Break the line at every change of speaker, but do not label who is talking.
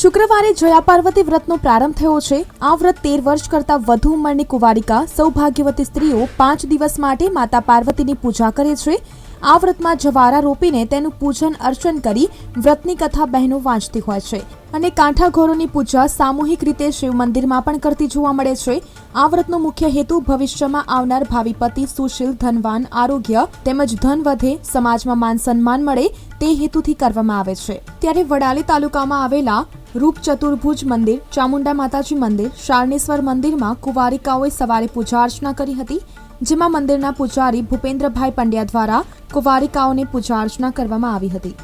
શુક્રવારે જયા પાર્વતી વ્રતનો પ્રારંભ થયો છે. આ વ્રત તેર વર્ષ કરતાં વધુ ઉંમરની કુંવારિકા, સૌભાગ્યવતી સ્ત્રીઓ પાંચ દિવસ માટે માતા પાર્વતીની પૂજા કરે છે. આ વ્રતમાં જવારા રોપીને તેનું પૂજન અર્ચન કરી વ્રતની કથા બહેનો વાંચતી હોય છે અને કાંઠાઘોરોની પૂજા સામૂહિક રીતે શિવ મંદિરમાં પણ કરતી જોવા મળે છે. આ વ્રતનો મુખ્ય હેતુ ભવિષ્યમાં આવનાર ભાવિ પતિ સુશીલ, ધનવાન, આરોગ્ય તેમજ ધન વધે સમાજમાં માન સન્માન મળે તે હેતુથી કરવામાં આવે છે. ત્યારે વડાલી તાલુકામાં આવેલા રૂપ ચતુર્ભુજ મંદિર, ચામુંડા માતાજી મંદિર, શારણેશ્વર મંદિરમાં કુંવારિકાઓએ સવારે પૂજા અર્ચના કરી હતી, જેમાં મંદિરના પૂજારી ભૂપેન્દ્રભાઈ પંડ્યા દ્વારા કુંવારિકાઓને પૂજા અર્ચના કરવામાં આવી હતી.